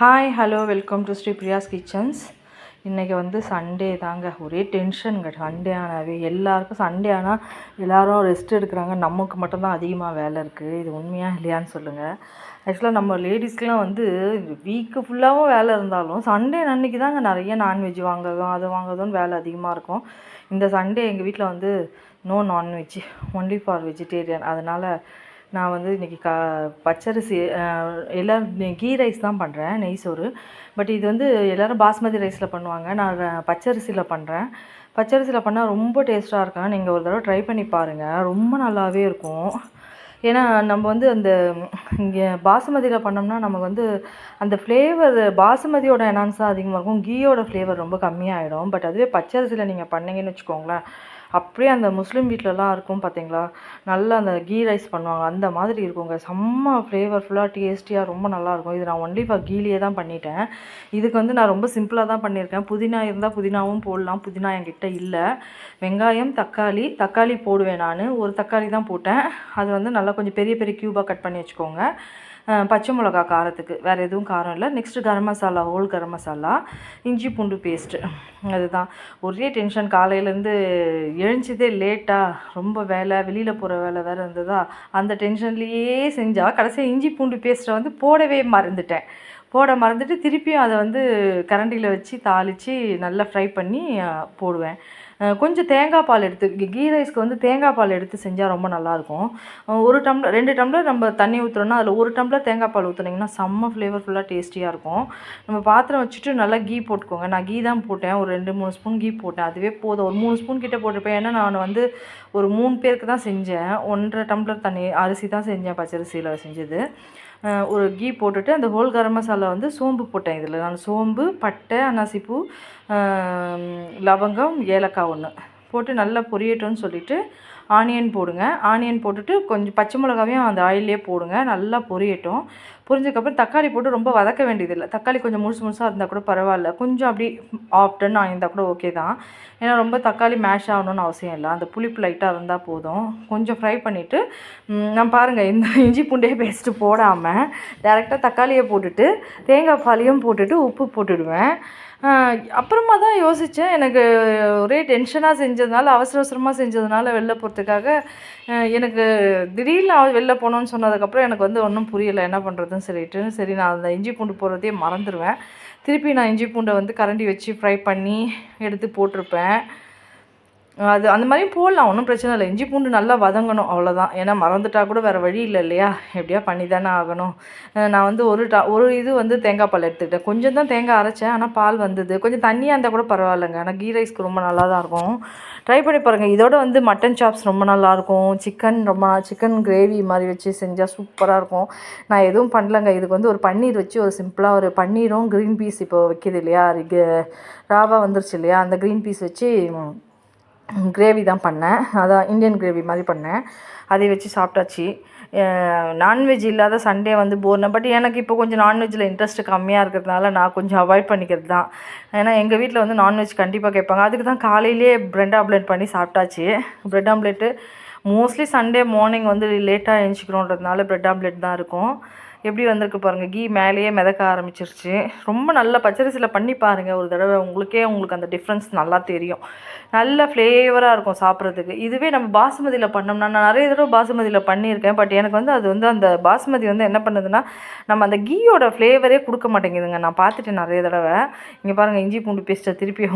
Hi hello welcome to Sri Priya's kitchens இன்றைக்கி வந்து Sunday தாங்க. ஒரே டென்ஷனுங்க சண்டே ஆனாவே எல்லாருக்கும் சண்டே ஆனால் எல்லோரும் ரெஸ்ட் எடுக்கிறாங்க. நமக்கு மட்டும்தான் அதிகமாக வேலை இருக்குது இது உண்மையாக இல்லையான்னு சொல்லுங்கள் ஆக்சுவலாக நம்ம லேடிஸ்க்கெலாம் வந்து வீக்கு ஃபுல்லாகவும் வேலை இருந்தாலும் சண்டே அன்றைக்கி தாங்க நிறைய நான்வெஜ் வாங்குறதும் அது வாங்குறதும் வேலை அதிகமாக இருக்கும். இந்த சண்டே எங்கள் வீட்டில் வந்து no non veg only for vegetarian அதனால் நான் வந்து இன்றைக்கி கா பச்சரிசி எல்லோரும் கீ ரைஸ் தான் பண்ணுறேன் நெய் சோறு. பட் இது வந்து எல்லோரும் பாஸ்மதி ரைஸில் பண்ணுவாங்க. நான் பச்சரிசியில் பண்ணுறேன் பச்சரிசியில் பண்ணால் ரொம்ப டேஸ்ட்டாக இருக்கும். நீங்கள் ஒரு தடவை ட்ரை பண்ணி பாருங்கள் ரொம்ப நல்லாவே இருக்கும். ஏன்னா நம்ம வந்து அந்த இங்கே பாசுமதியில் பண்ணோம்னா நமக்கு வந்து அந்த ஃப்ளேவர் பாசுமதியோட எனான்ஸ் அதிகமாக இருக்கும். கீயோட ஃப்ளேவர் ரொம்ப கம்மியாகிடும் பட் அதுவே பச்சரிசியில் நீங்கள் பண்ணிங்கன்னு வச்சுக்கோங்களேன் அப்படியே அந்த முஸ்லீம் வீட்டிலலாம் இருக்கும் பார்த்தீங்களா நல்லா அந்த கீ ரைஸ் பண்ணுவாங்க. அந்த மாதிரி இருக்குங்க. செம்ம ஃப்ளேவர்ஃபுல்லாக டேஸ்டியாக ரொம்ப நல்லாயிருக்கும். இது நான் ஒன்லி ஃபார் கீலியே தான் பண்ணிட்டேன். இதுக்கு வந்து நான் ரொம்ப சிம்பிளாக தான் பண்ணியிருக்கேன். புதினா இருந்தால் புதினாவும் போடலாம். புதினா என்கிட்ட இல்லை. வெங்காயம் தக்காளி தக்காளி போடுவேன் நான். ஒரு தக்காளி தான் போட்டேன். அது வந்து நல்லா கொஞ்சம் பெரிய பெரிய க்யூபாக கட் பண்ணி வச்சுக்கோங்க. பச்சை மிளகா காரத்துக்கு. வேறு எதுவும் காரம் இல்லை. நெக்ஸ்ட்டு கரம் மசாலா ஹோல் கரம் மசாலா இஞ்சி பூண்டு பேஸ்ட்டு அதுதான். ஒரே டென்ஷன் காலையிலேருந்து எழுஞ்சதே லேட்டாக ரொம்ப வேலை. வெளியில் போகிற வேலை வேறு இருந்ததா? அந்த டென்ஷன்லேயே செஞ்சால் கடைசியாக இஞ்சி பூண்டு பேஸ்ட்டை வந்து போடவே மறந்துட்டேன். போட மறந்துட்டு திருப்பியும் அதை வந்து கரண்டியில் வச்சு தாளித்து நல்லா ஃப்ரை பண்ணி போடுவேன். கொஞ்சம் தேங்காய் பால் எடுத்து கீ ரைஸ்க்கு வந்து தேங்காய் பால் எடுத்து செஞ்சால் ரொம்ப நல்லாயிருக்கும் ஒரு டம்ளர் ரெண்டு டம்ளர் நம்ம தண்ணி ஊற்றுறோன்னா அதில் ஒரு டம்ளர் தேங்காய் பால் ஊற்றுனீங்கன்னா செம்ம ஃப்ளேவர்ஃபுல்லாக டேஸ்டியாக இருக்கும். நம்ம பாத்திரம் வச்சுட்டு நல்லா கீ போட்டுக்கோங்க. நான் கீ தான் போட்டேன். ஒரு ரெண்டு மூணு ஸ்பூன் கீ போட்டேன். அதுவே போதும். ஒரு மூணு ஸ்பூன் கிட்டே போட்டிருப்பேன். ஏன்னா நான் வந்து ஒரு மூணு பேருக்கு தான் செஞ்சேன். ஒன்றரை டம்ளர் தண்ணி அரிசி தான் செஞ்சேன் பச்சரிசியில் செஞ்சது. ஒரு கீ போட்டுட்டு அந்த ஹோல் கரம் மசாலா வந்து சோம்பு போட்டேன் இதில். நான் சோம்பு பட்டை அன்னாசிப்பூ லவங்கம் ஏலக்காய் ஒன்று போட்டு நல்லா பொரியட்டும்னு சொல்லிவிட்டு ஆனியன் போடுங்க. ஆனியன் போட்டுட்டு கொஞ்சம் பச்சை மிளகாவையும் அந்த ஆயிலே போடுங்க. நல்லா பொரியட்டும். பொரிஞ்சதுக்கப்புறம் தக்காளி போட்டு ரொம்ப வதக்க வேண்டியதில்லை. தக்காளி கொஞ்சம் முழுசு முழுசாக இருந்தால் கூட பரவாயில்ல. கொஞ்சம் அப்படி ஆப்டன் ஆயிருந்தால் கூட ஓகே தான். ஏன்னா ரொம்ப தக்காளி மேஷ் ஆகணும்னு அவசியம் இல்லை. அந்த புளிப்பு லைட்டாக இருந்தால் போதும். கொஞ்சம் ஃப்ரை பண்ணிவிட்டு நான் பாருங்கள் இந்த இஞ்சி பூண்டே பேஸ்ட்டு போடாமல் டேரெக்டாக தக்காளியை போட்டுட்டு தேங்காய் பாலையும் போட்டுட்டு உப்பு போட்டுடுவேன். அப்புறமா தான் யோசித்தேன் எனக்கு ஒரே டென்ஷனாக செஞ்சதுனால அவசர அவசரமாக செஞ்சதுனால வெளில போகிறதுக்காக எனக்கு திடீர்னு வெளில போனோன்னு சொன்னதுக்கப்புறம் எனக்கு வந்து ஒன்றும் புரியலை. என்ன பண்ணுறதுன்னு சொல்லிட்டு சரி நான் அந்த இஞ்சி பூண்டு போடுறதே மறந்துடுவேன் திருப்பி நான் இஞ்சி பூண்டை வந்து கரண்டி வச்சு ஃப்ரை பண்ணி எடுத்து போட்டிருப்பேன். அது அந்த மாதிரியும் போடலாம் ஒன்றும் பிரச்சனை இல்லை. இஞ்சி பூண்டு நல்லா வதங்கணும் அவ்வளோதான் ஏன்னா மறந்துட்டால் கூட வேறு வழி இல்லை இல்லையா? எப்படியா பண்ணி தானே ஆகணும் நான் வந்து ஒரு டா ஒரு இது வந்து தேங்காய் பால் எடுத்துக்கிட்டேன். கொஞ்சம் தான் தேங்காய் அரைச்சேன் ஆனால் பால் வந்தது. கொஞ்சம் தண்ணியாக இருந்தால் கூட பரவாயில்லைங்க. ஆனால் கீ ரைஸ்க்கு ரொம்ப நல்லா தான் இருக்கும். ட்ரை பண்ணி பாருங்கள் இதோட வந்து மட்டன் சாப்ஸ் ரொம்ப நல்லாயிருக்கும். சிக்கன் ரொம்ப சிக்கன் கிரேவி மாதிரி வச்சு செஞ்சால் சூப்பராக இருக்கும். நான் எதுவும் பண்ணலங்க. இதுக்கு வந்து ஒரு பன்னீர் வச்சு ஒரு சிம்பிளாக ஒரு பன்னீரும் க்ரீன் பீஸ் இப்போ வைக்கிது இல்லையா? ராவா வந்துருச்சு இல்லையா? அந்த க்ரீன் பீஸ் வச்சு கிரேவி தான் பண்ணேன். அதான் இந்தியன் கிரேவி மாதிரி பண்ணேன். அதை வச்சு சாப்பிட்டாச்சு. நான்வெஜ் இல்லாத சண்டே வந்து போர்னா பட் எனக்கு இப்போ கொஞ்சம் நான்வெஜ்ஜில் இன்ட்ரெஸ்ட் கம்மியாக இருக்கிறதுனால நான் கொஞ்சம் அவாய்ட் பண்ணிக்கிறது தான். ஏன்னா எங்கள் வீட்டில் வந்து நான்வெஜ் கண்டிப்பாக கேட்பாங்க. அதுக்கு தான் காலையிலேயே ப்ரெட் ஆம்லேட் பண்ணி சாப்பிட்டாச்சு. Bread omelette mostly Sunday morning வந்து லேட்டாக எழுச்சிக்கிறோன்றதுனால ப்ரெட் ஆம்லேட் தான் இருக்கும். எப்படி வந்திருக்கு பாருங்கள் கீ மேலேயே மிதக்க ஆரம்பிச்சிருச்சு. ரொம்ப நல்ல பச்சரிசியில் பண்ணி பாருங்கள் ஒரு தடவை உங்களுக்கே உங்களுக்கு அந்த டிஃப்ரென்ஸ் நல்லா தெரியும். நல்ல ஃப்ளேவராக இருக்கும் சாப்பிட்றதுக்கு. இதுவே நம்ம பாசுமதியில் பண்ணோம்னா நான் நிறைய தடவை பாசுமதியில் பண்ணியிருக்கேன். பட் எனக்கு வந்து அது வந்து அந்த பாசுமதி வந்து என்ன பண்ணுதுன்னா நம்ம அந்த கீயோட ஃப்ளேவரே கொடுக்க மாட்டேங்குதுங்க. நான் பார்த்துட்டேன் நிறைய தடவை. இங்கே பாருங்கள் இஞ்சி பூண்டு பேஸ்ட்டை திருப்பி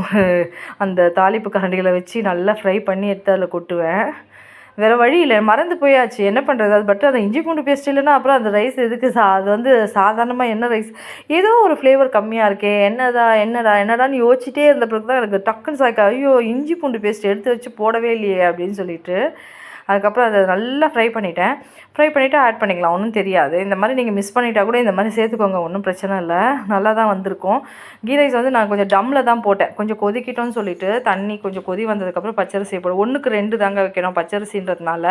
அந்த தாளிப்பு கரண்டிகளை வச்சு நல்லா ஃப்ரை பண்ணி எடுத்து அதில் கொட்டுவேன். வேறு வழி இல்லை மறந்து போயாச்சு. என்ன பண்ணுறது அது பட் அந்த இஞ்சி பூண்டு பேஸ்ட் இல்லைன்னா அப்புறம் அந்த ரைஸ் எதுக்கு? சா அது வந்து சாதாரணமாக என்ன ரைஸ் ஏதோ ஒரு ஃப்ளேவர் கம்மியாக இருக்கே என்னதா என்னடா என்னடான்னு யோசிச்சிட்டே இருந்த பிறகு தான் எனக்கு டக்குன்னு சாய்க்கா ஐயோ இஞ்சி பூண்டு பேஸ்ட் எடுத்து வச்சு போடவே இல்லையே அப்படின்னு சொல்லிட்டு அதுக்கப்புறம் அதை நல்லா ஃப்ரை பண்ணிவிட்டேன் ஃப்ரை பண்ணிவிட்டு ஆட் பண்ணிக்கலாம் ஒன்றும் தெரியாது. இந்த மாதிரி நீங்கள் மிஸ் பண்ணிட்டா கூட இந்த மாதிரி சேர்த்துக்கோங்க ஒன்றும் பிரச்சனை இல்லை. நல்லா தான் வந்திருக்கும். கீ ரைஸ் வந்து நான் கொஞ்சம் டம்மில் தான் போட்டேன். கொஞ்சம் கொதிக்கிட்டோன்னு சொல்லிட்டு தண்ணி கொஞ்சம் கொதி வந்ததுக்கப்புறம் பச்சரிசி போடும் ஒன்றுக்கு ரெண்டு தாங்க வைக்கணும் பச்சரிசின்றதுனால.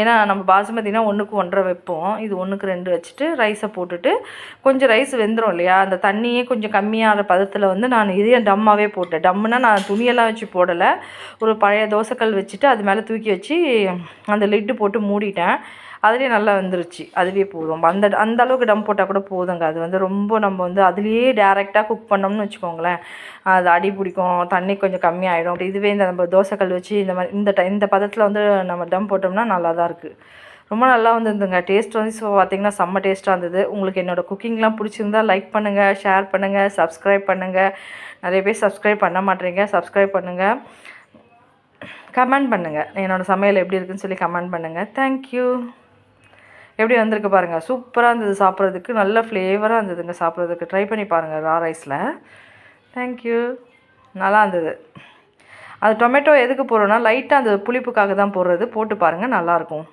ஏன்னா நம்ம பாசுமதினா ஒன்றுக்கு ஒன்றரை வைப்போம். இது ஒன்றுக்கு ரெண்டு வச்சுட்டு ரைஸை போட்டுட்டு கொஞ்சம் ரைஸ் வெந்துடும் இல்லையா? அந்த தண்ணியே கொஞ்சம் கம்மியான பதத்தில் வந்து நான் இதே டம்மாகவே போட்டேன். டம்முனா நான் துணியெல்லாம் வச்சு போடலை. ஒரு பழைய தோசைக்கல் வச்சுட்டு அது மேலே தூக்கி வச்சு அந்த லிட்டு போட்டு மூடிட்டேன். அதுலேயே நல்லா வந்துருச்சு. அதுவே போதும். அந்த அந்த அளவுக்கு டம் போட்டால் கூட போதுங்க. அது வந்து ரொம்ப நம்ம வந்து அதுலேயே டேரெக்டாக குக் பண்ணோம்னு வச்சுக்கோங்களேன். அது அடி பிடிக்கும். தண்ணி கொஞ்சம் கம்மியாயிடும். அப்படி இதுவே இந்த நம்ம தோசைக்கல் வச்சு இந்த மாதிரி இந்த ட இந்த பதத்தில் வந்து நம்ம டம் போட்டோம்னா நல்லா தான் இருக்குது ரொம்ப நல்லா வந்துருந்துங்க. டேஸ்ட் வந்து ஸோ பார்த்திங்கன்னா செம்ம டேஸ்ட்டாக இருந்தது. உங்களுக்கு என்னோடய குக்கிங்லாம் பிடிச்சிருந்தா லைக் பண்ணுங்கள் ஷேர் பண்ணுங்கள் சப்ஸ்கிரைப் பண்ணுங்கள் நிறைய பேர் சப்ஸ்கிரைப் பண்ண மாட்டேறீங்க. சப்ஸ்கிரைப் பண்ணுங்கள் கமெண்ட் பண்ணுங்கள் என்னோடய சமையல் எப்படி இருக்குன்னு சொல்லி கமெண்ட் பண்ணுங்கள் தேங்க்யூ எப்படி வந்திருக்கு பாருங்கள் சூப்பராக இருந்தது சாப்பிட்றதுக்கு. நல்ல ஃப்ளேவராக இருந்ததுங்க சாப்பிட்றதுக்கு. ட்ரை பண்ணி பாருங்கள் ரா ரைஸில் தேங்க்யூ நல்லா இருந்தது. அது டொமேட்டோ எதுக்கு போடுறோன்னா லைட்டாக அந்த புளிப்புக்காக தான் போடுறது. போட்டு பாருங்கள் நல்லாயிருக்கும்